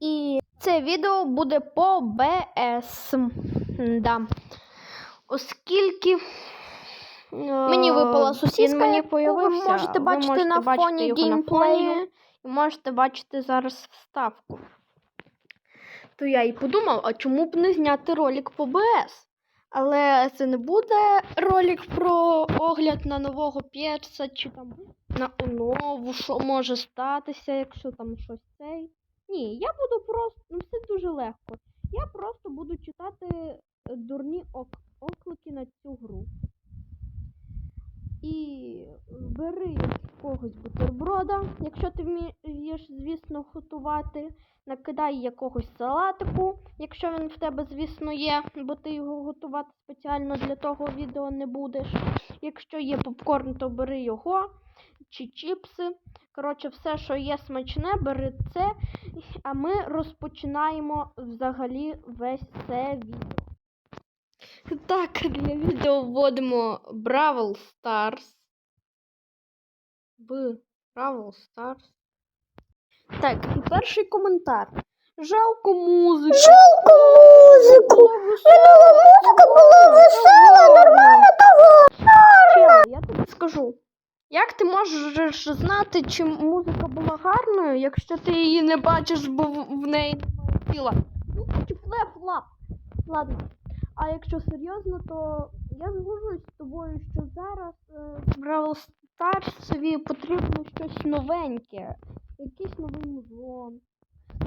І це відео буде по БС. Да. Оскільки мені випала сусідка, мені яку ви можете Ви бачити можете на бачити фоні геймплею. І можете бачити зараз вставку. То я і подумав, а чому б не зняти ролик по БС? Але це не буде ролик про огляд на нового перса чи там на онову, що може статися, якщо там щось цей. Ні, я буду просто, ну все дуже легко. Я просто буду читати е, дурні ок- оклики на цю гру. І бери якогось бутерброда, якщо ти вмієш, звісно, готувати. Накидай якогось салатику, якщо він в тебе, звісно, є, бо ти його готувати спеціально для того відео не будеш. Якщо є попкорн, то бери його чи чіпси. Коротше, все, що є смачне, бери це. А ми розпочинаємо взагалі весь це відео. Так, для відео вводимо Бравл Stars. В Бравл Stars. Так, і перший коментар. Жалко музику. Жалко музику! Музика була весела, нормально Чел, я тобі скажу. Як ти можеш знати, чи музика була гарною, якщо ти її не бачиш, бо в неї немає тіла? Ну, флеп-флап. Ладно. А якщо серйозно, то я згоджуюсь з тобою, що зараз е, в Бравл Старсові потрібно щось новеньке. Якийсь новий музон.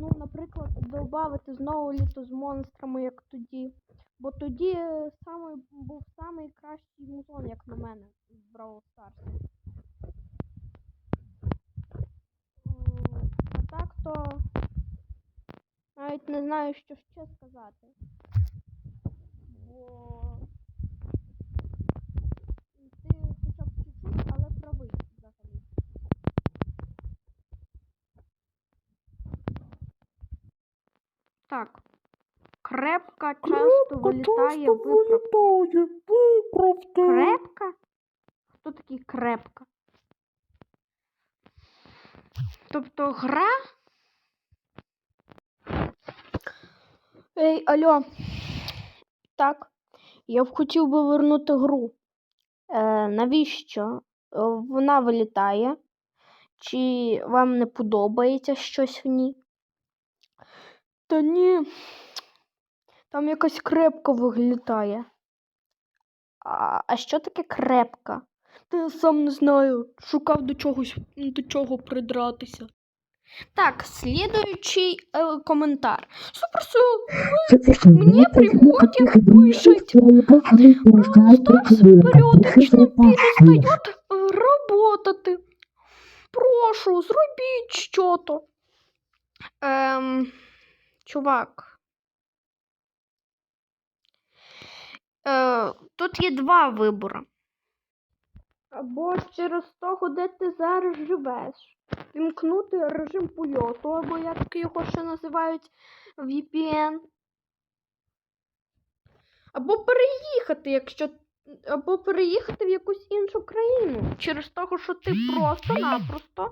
Ну, наприклад, додати знову літо з монстрами, як тоді. Бо тоді е, саме, був самий кращий музон, як на мене, в Бравл Старсі. А так то навіть не знаю, що ще сказати. Бо ти хоча б чуть-чуть, але правий взагалі. Так. Крепка часто вилітає вилітає, виправте. Крепка? Хто такий крепка? Тобто гра? Ей, алло. Так. Я б хотів би вернути гру. Е, навіщо? Е, Вона вилітає. Чи вам не подобається щось в ній? Та ні. Там якась крепка вилітає. А, а що таке крепка? Та я сам не знаю. Шукав до чогось до чого придратися. Так, слідуючий е, коментар. Суперсил, Мне приходит пишет. Старс періодично перестають е, работати. Прошу, зробіть що-то. Ем, чувак. Е, тут є два вибори. Або через того, де ти зараз живеш. Вімкнути режим польоту, або як його ще називають VPN. Або переїхати, якщо. Або переїхати в якусь іншу країну. Через того, що ти просто-напросто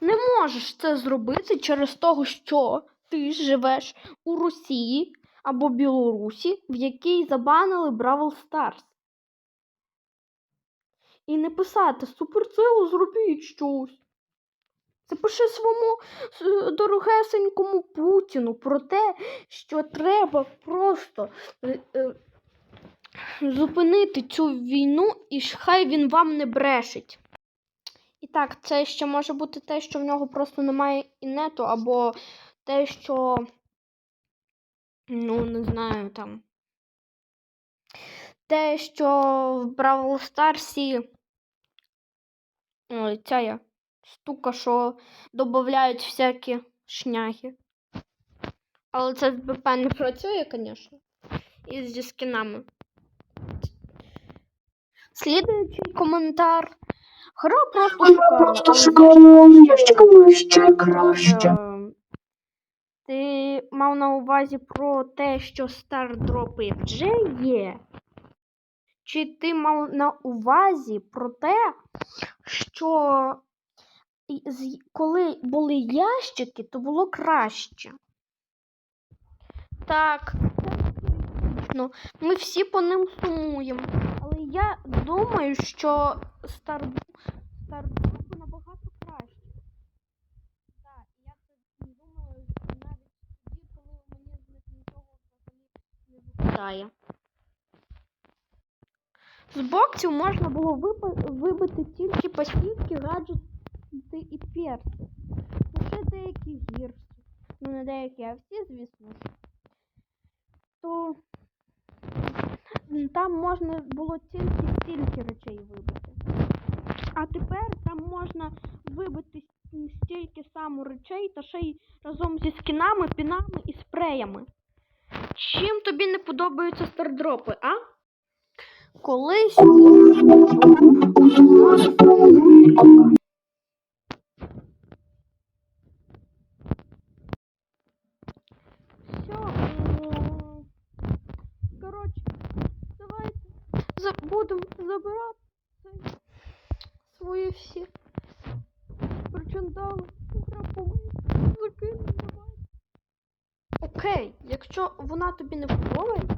не можеш це зробити через того, що ти живеш у Росії або Білорусі, в якій забанили Бравл Старс. І не писати суперсилу, зробіть щось. Це пише своєму дорогесенькому Путіну про те, що треба просто е, е, зупинити цю війну, і хай він вам не брешить. І так, це ще може бути те, що в нього просто немає інету, або те, що. Ну, не знаю там. Те, що в Бравл Старсі. Ця я штука, що додають всякі шняги. Але це з БП не працює, звісно. І зі скінами. Слідуючий коментар. Гра просто шикарна, Просто шикарно, ще краще. Е, Ти мав на увазі про те, що стардропи вже є? Чи ти мав на увазі про те, що коли були ящики, то було краще. Так, логічно. Ми всі по ним сумуємо. Але я думаю, що стар... Старбук набагато краще. Так, я думаю навіть тоді, коли мені з них нічого взагалі не випадає. З боксів можна було вибити тільки пасівки, гаджети і перси. Ну, ще деякі гірші. Ну, не деякі, а всі, звісно. То там можна було тільки стільки речей вибити. А тепер там можна вибити стільки само речей та ще й разом зі скінами, пінами і спреями. Чим тобі не подобаються стардропи, а? Колись все. Коротше, давайте будемо забирати свої всі причандали. Грабуємо, закинемо. Окей, якщо вона тобі не подобається,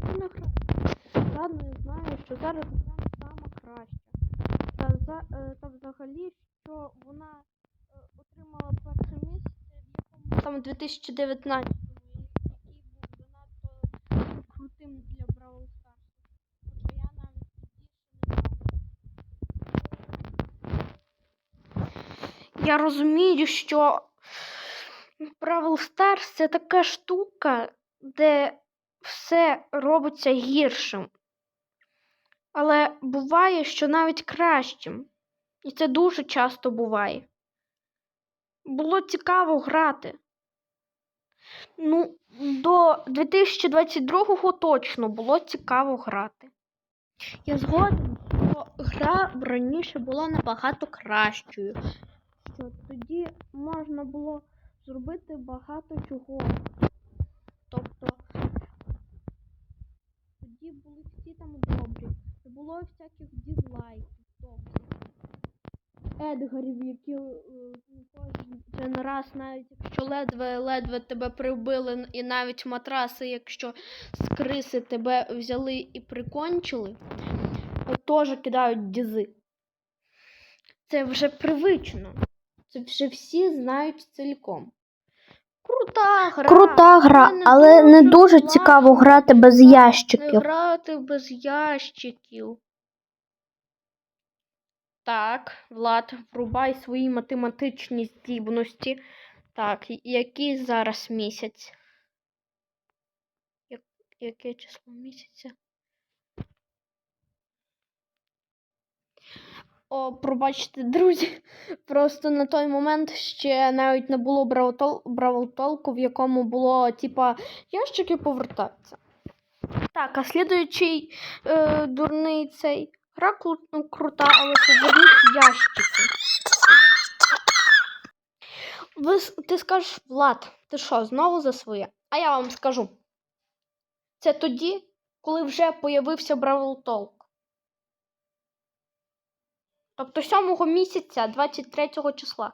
то не грай. Ладно, я знаю, що зараз вона сама краща. Та, за, е, та взагалі, що вона е, отримала перше місце, в якому там 2019 який був занадто крутим для Бравл Старс. Хоча я навіть ще не. Я розумію, що Бравл Старс це така штука, де все робиться гіршим. Але буває, що навіть кращим. І це дуже часто буває. Було цікаво грати. Ну, до 2022-го точно було цікаво грати. Я згоден, що гра раніше була набагато кращою. Що тоді можна було зробити багато чого. Тобто тоді були всі там добрі. Не було всяких дізлайків, Едгарів, які е, кожен раз, навіть якщо ледве-ледве тебе прибили, і навіть матраси, якщо з криси тебе взяли і прикончили, теж кидають дізи. Це вже привично. Це вже всі знають цілком. Крута гра. Крута гра, але не але не дуже цікаво грати без Не ящиків. грати без ящиків. Так, Влад, врубай свої математичні здібності. Так, який зараз місяць? Як, яке число місяця? О, пробачте, друзі. Просто на той момент ще навіть не було бравлтолку, в якому було, типа, ящики повертаються. Так, а слідуючий е, дурний цей. Гра ну, крута, але поверніть ящики. Ви, ти скажеш, Влад, ти що, знову за своє? А я вам скажу. Це тоді, коли вже появився Бравл Толк. Тобто 7 місяця 23 числа.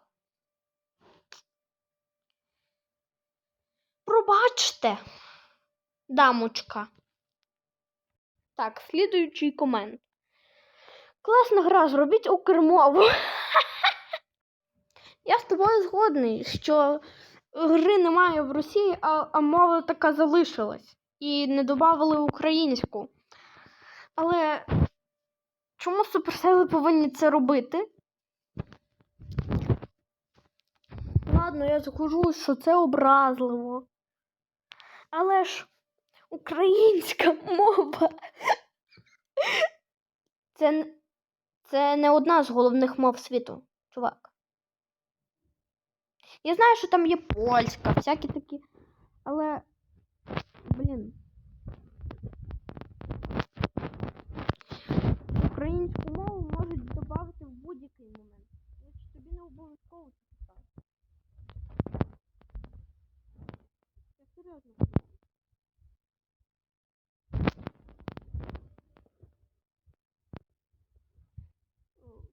Пробачте, дамочка. Так, слідуючий комент. Класна гра, зробіть укрмову. Я з тобою згодний, що гри немає в Росії, а, а мова така залишилась. І не додавали українську. Але чому суперсили повинні це робити? Ладно, я скажу, що це образливо. Але ж українська мова. Це, це не одна з головних мов світу, чувак. Я знаю, що там є польська, всякі такі. Але. Блін. Українську мову можуть додати в будь-який момент. Значить, тобі не обов'язково це писати. Я серйозно.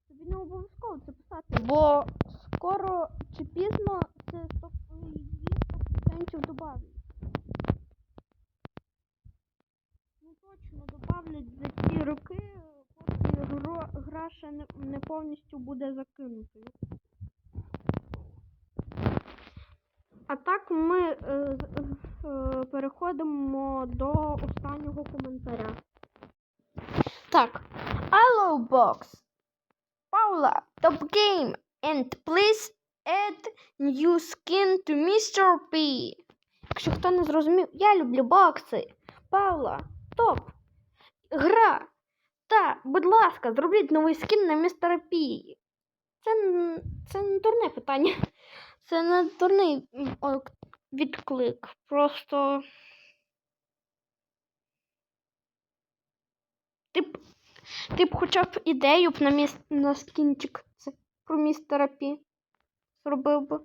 Тобі не обов'язково це писати, бо скоро чи пізно це 100% 100% добавлять. Ну точно добавлять гра ще не, повністю буде закинутою. А так ми е, е, переходимо до останнього коментаря. Так. Hello, box. Paula, top game. And please add new skin to Mr. P. Якщо хто не зрозумів, я люблю бокси. Паула, топ. Гра. Будь ласка, зробіть новий скін на містера Пі. Це, це не дурне питання. Це не дурний відклик. Просто. Ти б, ти б хоча б ідею б на, міс, на скінчик про містера Пі зробив би.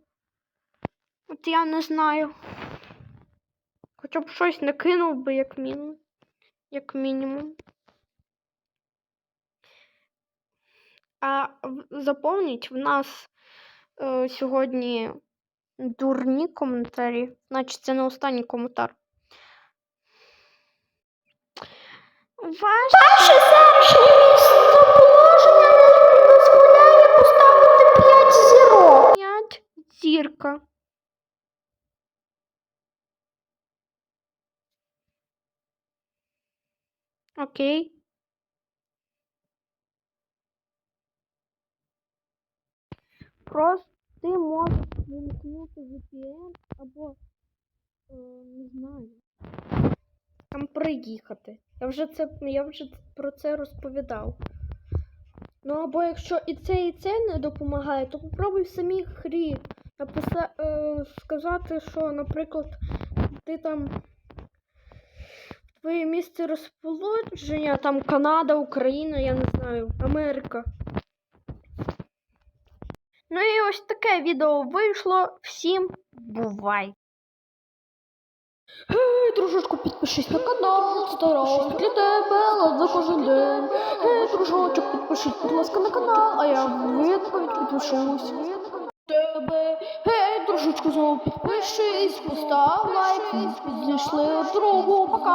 От я не знаю. Хоча б щось накинув би, як мінімум. Як мінімум. А заповніть в нас е, сьогодні дурні коментарі. Значить, це не останній коментар. Ваше селищне місцеположення не дозволяє поставити 5 зірок. 5 зірка. Окей. Просто ти можеш вимкнути VPN або е, не знаю. Там приїхати. Я вже це я вже про це розповідав. Ну або якщо і це, і це не допомагає, то попробуй в самій грі написа, е, сказати, що, наприклад, ти там твоє місце розположення, там Канада, Україна, я не знаю, Америка. Ну і ось таке відео вийшло. Всім бувай! Гей, дружочку, підпишись на канал, стараюсь для тебе лад за кожен день. Гей, дружочок, підпишись, будь ласка, на канал, а я в відповідь підпишусь. Тебе, гей, дружочку, знову підпишись, постав лайк, знайшли другу, пока.